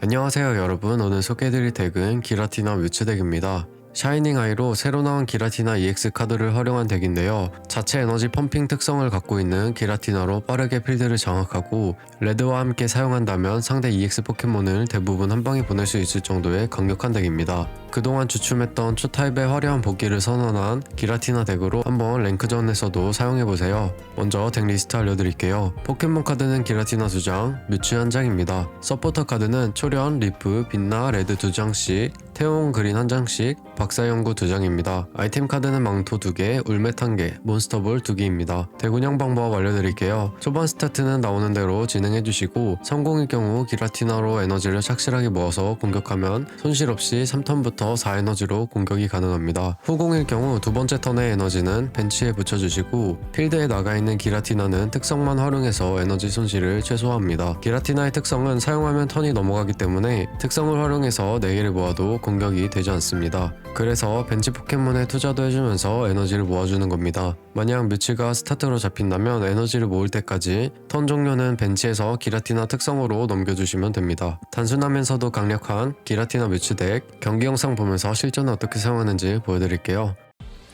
안녕하세요 여러분. 오늘 소개해드릴 덱은 기라티나 뮤츠 덱입니다 샤이닝 아이로 새로 나온 기라티나 EX 카드를 활용한 덱인데요. 자체 에너지 펌핑 특성을 갖고 있는 기라티나로 빠르게 필드를 장악하고 레드와 함께 사용한다면 상대 EX 포켓몬을 대부분 한 방에 보낼 수 있을 정도의 강력한 덱입니다. 그동안 주춤했던 초타입의 화려한 복귀를 선언한 기라티나 덱으로 한번 랭크전에서도 사용해보세요. 먼저 덱 리스트 알려드릴게요. 포켓몬 카드는 기라티나 2장, 뮤츠 1장입니다. 서포터 카드는 초련, 리프, 빛나, 레드 2장씩 태용 그린 한 장씩, 박사연구 두 장입니다. 아이템 카드는 망토 두 개, 울멧 한 개, 몬스터볼 두 개입니다. 대군형 방법 알려드릴게요. 초반 스타트는 나오는 대로 진행해주시고 성공일 경우 기라티나로 에너지를 착실하게 모아서 공격하면 손실 없이 3턴부터 4에너지로 공격이 가능합니다. 후공일 경우 두 번째 턴의 에너지는 벤치에 붙여주시고 필드에 나가 있는 기라티나는 특성만 활용해서 에너지 손실을 최소화합니다. 기라티나의 특성은 사용하면 턴이 넘어가기 때문에 특성을 활용해서 4개를 모아도 공격이 되지 않습니다. 그래서 벤치 포켓몬에 투자도 해주면서 에너지를 모아주는 겁니다. 만약 뮤츠가 스타트로 잡힌다면 에너지를 모을 때까지 턴 종료는 벤치에서 기라티나 특성으로 넘겨주시면 됩니다. 단순하면서도 강력한 기라티나 뮤츠 덱 경기 영상 보면서 실전에 어떻게 사용하는지 보여드릴게요.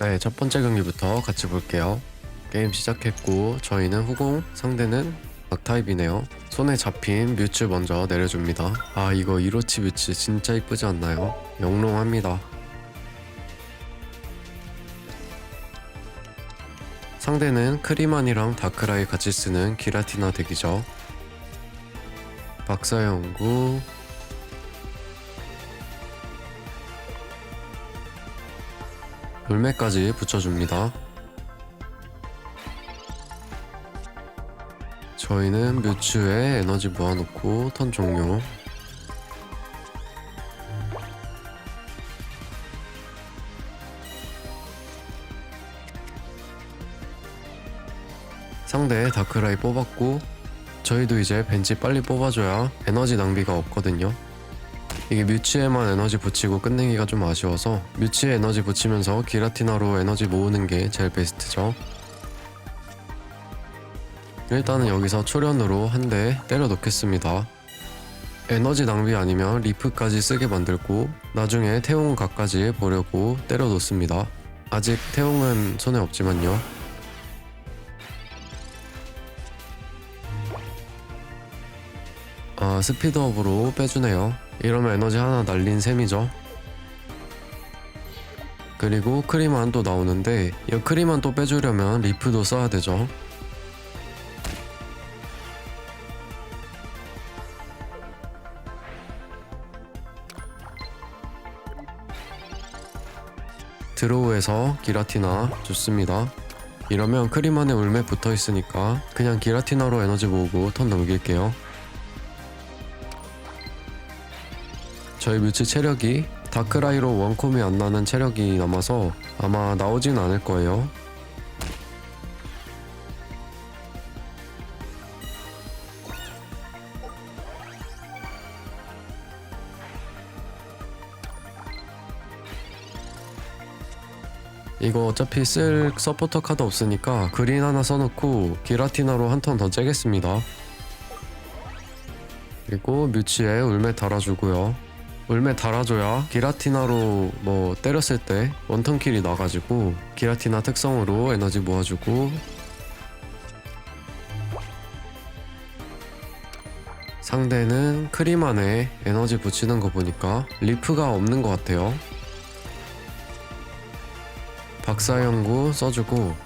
네, 첫 번째 경기부터 같이 볼게요. 게임 시작했고 저희는 후공, 상대는 악타입이네요. 손에 잡힌 뮤츠 먼저 내려줍니다. 아 이거 이로치 뮤츠 진짜 이쁘지 않나요? 영롱합니다. 상대는 크리만이랑 다크라이 같이 쓰는 기라티나 덱이죠. 박사연구 물매까지 붙여줍니다. 저희는 뮤츠에 에너지 모아놓고 턴 종료. 상대 다크라이 뽑았고 저희도 이제 벤치 빨리 뽑아줘야 에너지 낭비가 없거든요. 이게 뮤츠에만 에너지 붙이고 끝내기가 좀 아쉬워서 뮤츠에 에너지 붙이면서 기라티나로 에너지 모으는 게 제일 베스트죠. 일단은 여기서 초련으로 한 대 때려 놓겠습니다. 에너지 낭비 아니면 리프까지 쓰게 만들고 나중에 태용 각까지 보려고 때려 놓습니다. 아직 태용은 손에 없지만요. 아 스피드업으로 빼주네요. 이러면 에너지 하나 날린 셈이죠. 그리고 크리만 또 나오는데 이 크리만 또 빼주려면 리프도 써야 되죠. 드로우에서 기라티나 좋습니다. 이러면 크리만에 울매 붙어 있으니까 그냥 기라티나로 에너지 모으고 턴 넘길게요. 저희 뮤츠 체력이 다크라이로 원콤이 안 나는 체력이 남아서 아마 나오진 않을 거예요. 이거 어차피 쓸 서포터 카드 없으니까 그린 하나 써놓고 기라티나로 한 턴 더 째겠습니다. 그리고 뮤츠에 울메 달아주고요. 울메 달아줘야 기라티나로 뭐 때렸을 때 원턴 킬이 나가지고 기라티나 특성으로 에너지 모아주고 상대는 크리만에 에너지 붙이는 거 보니까 리프가 없는 것 같아요. 박사연구 써주고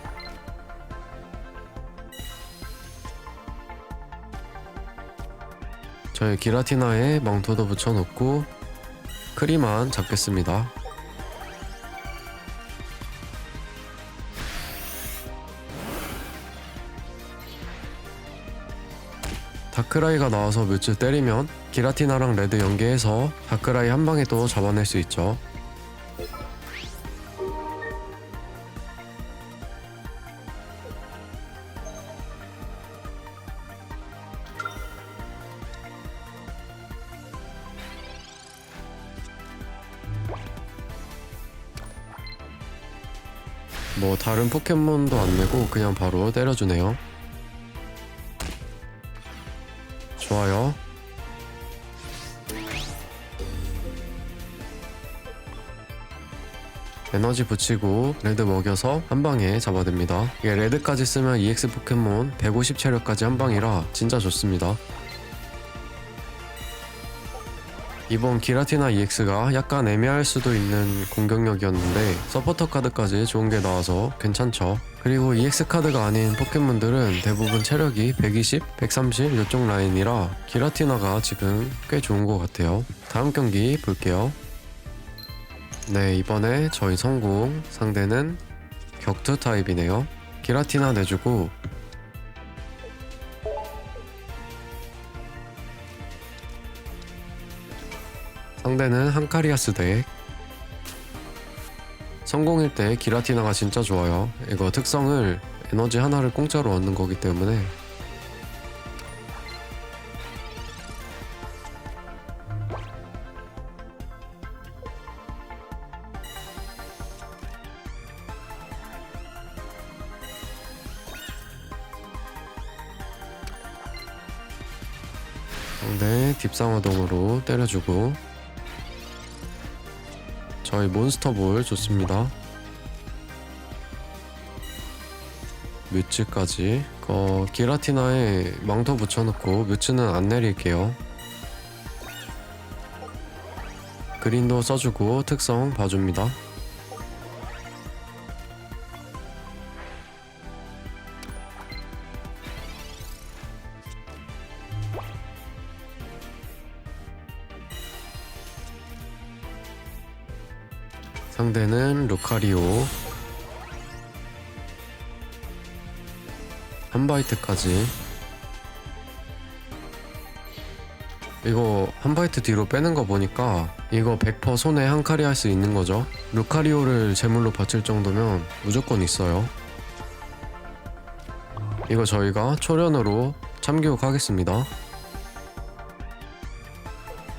저희 기라티나에 망토도 붙여놓고 크리만 잡겠습니다. 다크라이가 나와서 뮤츠 때리면 기라티나랑 레드 연계해서 다크라이 한 방에 또 잡아낼 수 있죠. 뭐 다른 포켓몬도 안 내고 그냥 바로 때려주네요. 좋아요. 에너지 붙이고 레드 먹여서 한 방에 잡아냅니다. 이게 레드까지 쓰면 EX 포켓몬 150 체력까지 한 방이라 진짜 좋습니다. 이번 기라티나 EX가 약간 애매할 수도 있는 공격력이었는데 서포터 카드까지 좋은 게 나와서 괜찮죠. 그리고 EX 카드가 아닌 포켓몬들은 대부분 체력이 120, 130 이쪽 라인이라 기라티나가 지금 꽤 좋은 것 같아요. 다음 경기 볼게요. 네, 이번에 저희 성공 상대는 격투 타입이네요. 기라티나 내주고 상대는 한카리아스 덱. 성공일 때 기라티나가 진짜 좋아요. 이거 특성을 에너지 하나를 공짜로 얻는 거기 때문에 상대 딥상어동으로 때려주고 저희 몬스터볼 좋습니다. 뮤츠까지 어, 기라티나에 망토 붙여놓고 뮤츠는 안 내릴게요. 그린도 써주고 특성 봐줍니다. 루카리오 한바이트까지. 이거 한바이트 뒤로 빼는 거 보니까 이거 100% 손에 한 카리 할수 있는 거죠. 루카리오를 제물로 바칠 정도면 무조건 있어요. 이거 저희가 초련으로 참교육하겠습니다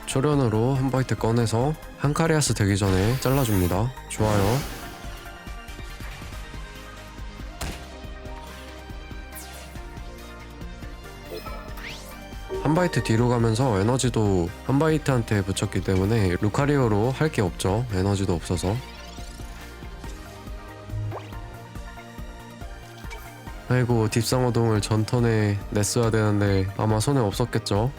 초련으로 한 바이트 꺼내서 한카리아스 되기 전에 잘라줍니다. 좋아요. 한 바이트 뒤로 가면서 에너지도 한 바이트한테 붙였기 때문에 루카리오로 할 게 없죠. 에너지도 없어서. 아이고 딥상어동을 전턴에 냈어야 되는데 아마 손에 없었겠죠.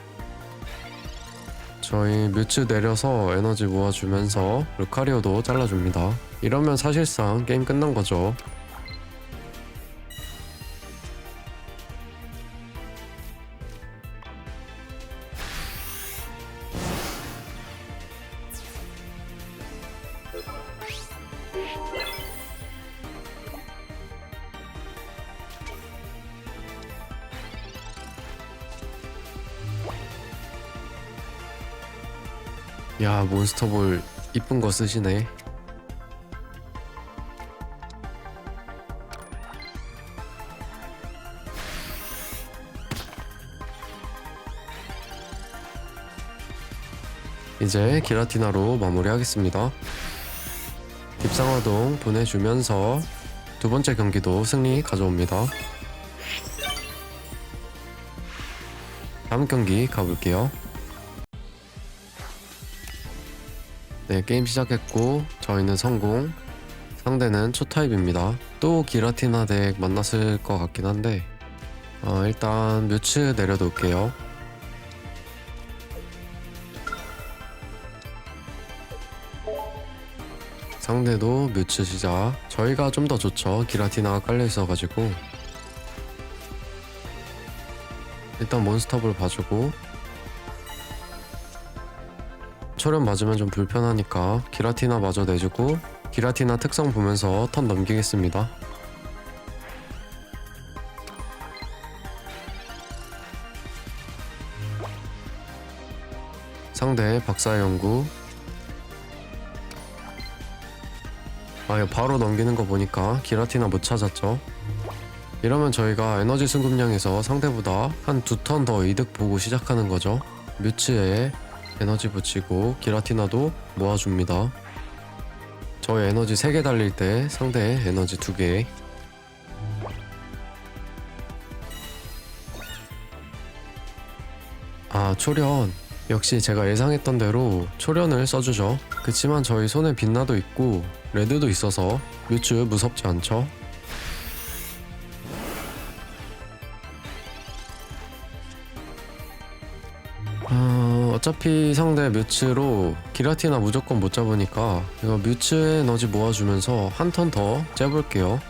저희 뮤츠 내려서 에너지 모아주면서 루카리오도 잘라줍니다. 이러면 사실상 게임 끝난 거죠. 야 몬스터볼 이쁜 거 쓰시네. 이제 기라티나로 마무리하겠습니다. 딥상화동 보내주면서 두 번째 경기도 승리 가져옵니다. 다음 경기 가볼게요. 네, 게임 시작했고 저희는 성공. 상대는 초타입입니다. 또 기라티나 덱 만났을 것 같긴 한데 어, 일단 뮤츠 내려놓을게요. 상대도 뮤츠 시작. 저희가 좀 더 좋죠. 기라티나가 깔려 있어가지고 일단 몬스터볼 봐주고 초련 맞으면 좀 불편하니까 기라티나 마저 내주고 기라티나 특성 보면서 턴 넘기겠습니다. 상대 박사연구. 아 이거 바로 넘기는 거 보니까 기라티나 못 찾았죠. 이러면 저희가 에너지 승급량에서 상대보다 한 두 턴 더 이득 보고 시작하는 거죠. 뮤츠에 에너지 붙이고 기라티나도 모아줍니다. 저희 에너지 3개 달릴 때 상대 에너지 2개. 아, 초련. 역시 제가 예상했던 대로 초련을 써주죠. 그치만 저희 손에 빛나도 있고 레드도 있어서 뮤츠 무섭지 않죠? 어, 어차피 상대 뮤츠로 기라티나 무조건 못 잡으니까 이거 뮤츠의 에너지 모아주면서 한 턴 더 째볼게요.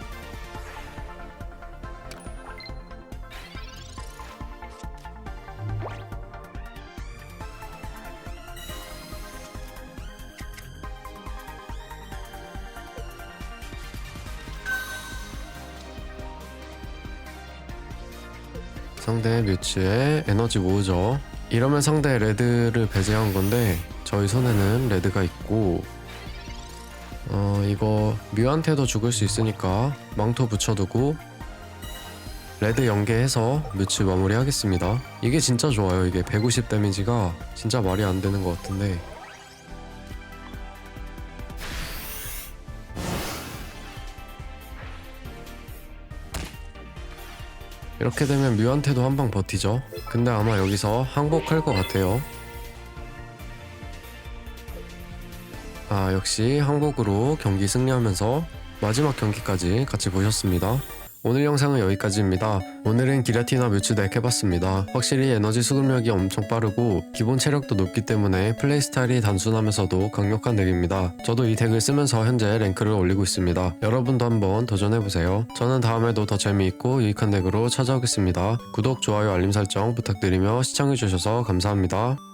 상대 뮤츠의 에너지 모으죠. 이러면 상대 레드를 배제한 건데 저희 손에는 레드가 있고 어 이거 뮤한테도 죽을 수 있으니까 망토 붙여두고 레드 연계해서 뮤츠 마무리하겠습니다. 이게 진짜 좋아요. 이게 150 데미지가 진짜 말이 안 되는 것 같은데 이렇게 되면 뮤한테도 한 방 버티죠. 근데 아마 여기서 항복할 것 같아요. 아, 역시 항복으로 경기 승리하면서 마지막 경기까지 같이 보셨습니다. 오늘 영상은 여기까지입니다. 오늘은 기라티나 뮤츠 덱 해봤습니다. 확실히 에너지 수급력이 엄청 빠르고 기본 체력도 높기 때문에 플레이 스타일이 단순하면서도 강력한 덱입니다. 저도 이 덱을 쓰면서 현재 랭크를 올리고 있습니다. 여러분도 한번 도전해보세요. 저는 다음에도 더 재미있고 유익한 덱으로 찾아오겠습니다. 구독, 좋아요, 알림 설정 부탁드리며 시청해주셔서 감사합니다.